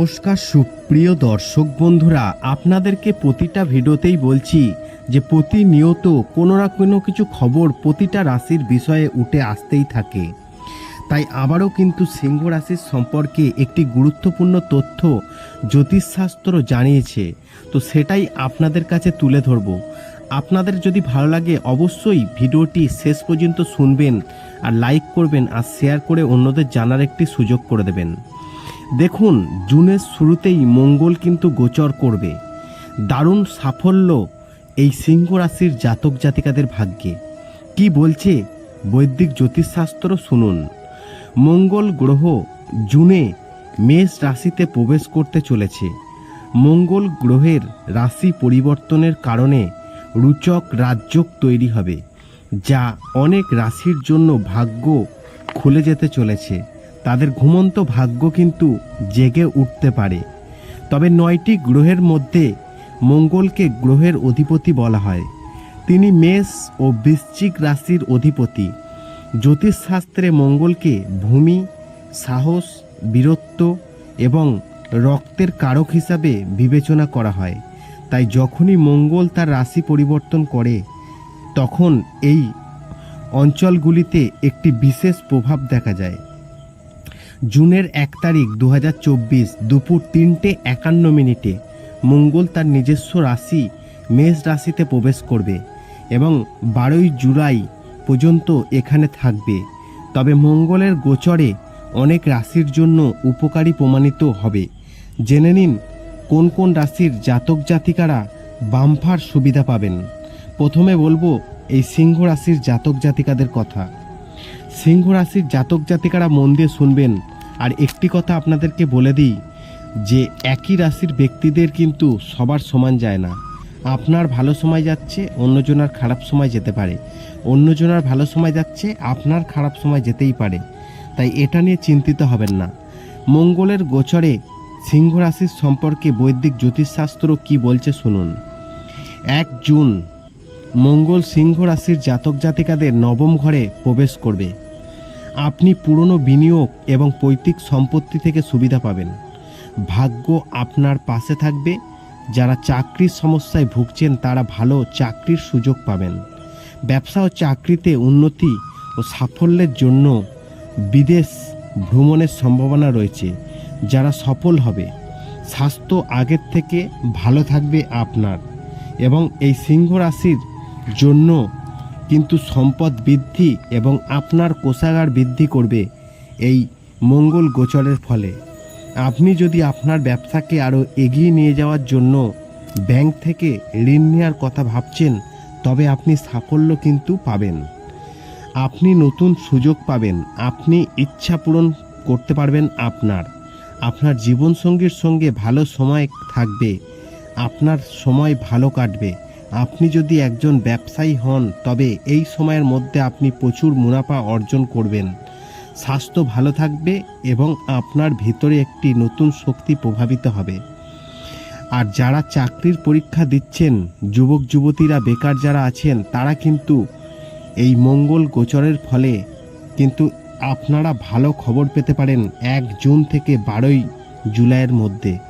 নমস্কার সুপ্রিয় দর্শক বন্ধুরা, আপনাদেরকে প্রতিটা ভিডিওতেই বলছি যে প্রতিনিয়ত কোনো না কোনো কিছু খবর প্রতিটা রাশির বিষয়ে উঠে আসতেই থাকে। তাই আবারও কিন্তু সিংহ রাশির সম্পর্কে একটি গুরুত্বপূর্ণ তথ্য জ্যোতিষশাস্ত্র জানিয়েছে। তো সেটাই আপনাদের কাছে তুলে ধরব। আপনাদের যদি ভালো লাগে অবশ্যই ভিডিওটি শেষ পর্যন্ত শুনবেন আর লাইক করবেন আর শেয়ার করে অন্যদের জানার একটি সুযোগ করে দেবেন। দেখুন, জুনের শুরুতেই মঙ্গল কিন্তু গোচর করবে। দারুণ সাফল্য এই সিংহ রাশির জাতক জাতিকাদের ভাগ্যে। কি বলছে বৈদিক জ্যোতিষশাস্ত্র শুনুন। মঙ্গল গ্রহ জুনে মেষ রাশিতে প্রবেশ করতে চলেছে। মঙ্গল গ্রহের রাশি পরিবর্তনের কারণে রুচক রাজযোগ তৈরি হবে, যা অনেক রাশির জন্য ভাগ্য খুলে যেতে চলেছে। তাদের ঘুমন্ত ভাগ্য কিন্তু জেগে উঠতে পারে। তবে নয়টি গ্রহের মধ্যে মঙ্গলকে গ্রহের অধিপতি বলা হয়। তিনি মেষ ও বৃশ্চিক রাশির অধিপতি। জ্যোতিষশাস্ত্রে মঙ্গলকে ভূমি, সাহস, বীরত্ব এবং রক্তের কারক হিসাবে বিবেচনা করা হয়। তাই যখনই মঙ্গল তার রাশি পরিবর্তন করে, তখন এই অঞ্চলগুলিতে একটি বিশেষ প্রভাব দেখা যায়। জুনের এক তারিখ দু হাজার চব্বিশ দুপুর তিনটে একান্ন মিনিটে মঙ্গল তার নিজস্ব রাশি মেষ রাশিতে প্রবেশ করবে এবং বারোই জুলাই পর্যন্ত এখানে থাকবে। তবে মঙ্গলের গোচরে অনেক রাশির জন্য উপকারী প্রমাণিত হবে। জেনে নিন কোন কোন রাশির জাতক জাতিকারা বাম্পার সুবিধা পাবেন। প্রথমে বলব এই সিংহ রাশির জাতক জাতিকাদের কথা। সিংহ রাশির জাতক জাতিকারা মন দিয়ে শুনবেন। আর একটি কথা আপনাদেরকে বলে দিই, যে একই রাশির ব্যক্তিদের কিন্তু সবার সমান যায় না। আপনার ভালো সময় যাচ্ছে, অন্যজনার খারাপ সময় যেতে পারে। অন্যজনার ভালো সময় যাচ্ছে, আপনার খারাপ সময় যেতেই পারে। তাই এটা নিয়ে চিন্তিত হবেন না। মঙ্গলের গোচরে সিংহ রাশির সম্পর্কে বৈদিক জ্যোতিষশাস্ত্র কি বলছে শুনুন। এক জুন, মঙ্গল সিংহ রাশির জাতক জাতিকাদের নবম ঘরে প্রবেশ করবে। আপনি পুরনো বিনিয়োগ এবং পৈতৃক সম্পত্তি থেকে সুবিধা পাবেন। ভাগ্য আপনার পাশে থাকবে। যারা চাকরির সমস্যায় ভুগছেন, তারা ভালো চাকরির সুযোগ পাবেন। ব্যবসা ও চাকরিতে উন্নতি ও সাফল্যের জন্য বিদেশ ভ্রমণের সম্ভাবনা রয়েছে। যারা সফল হবে, স্বাস্থ্য আগের থেকে ভালো থাকবে আপনার এবং এই সিংহ রাশির জন্য কিন্তু সম্পদ বৃদ্ধি এবং আপনার কোষাগার বৃদ্ধি করবে এই মঙ্গল গোচরের ফলে। আপনি যদি আপনার ব্যবসাকে আরও এগিয়ে নিয়ে যাওয়ার জন্য ব্যাংক থেকে ঋণ নেওয়ার কথা ভাবছেন, তবে আপনি সাফল্য কিন্তু পাবেন। আপনি নতুন সুযোগ পাবেন, আপনি ইচ্ছা পূরণ করতে পারবেন আপনার। আপনার জীবনসঙ্গীর সঙ্গে ভালো সময় থাকবে, আপনার সময় ভালো কাটবে। আপনি যদি একজন ব্যবসায়ী হন, তবে এই সময়ের মধ্যে আপনি প্রচুর মুনাফা অর্জন করবেন। স্বাস্থ্য ভালো থাকবে এবং আপনার ভিতরে একটি নতুন শক্তি প্রভাবিত হবে। আর যারা চাকরির পরীক্ষা দিচ্ছেন, যুবক, যুবতীরা, বেকার যারা আছেন, তারা কিন্তু এই মঙ্গল গোচরের ফলে কিন্তু আপনারা ভালো খবর পেতে পারেন এক জুন থেকে বারোই জুলাইয়ের মধ্যে।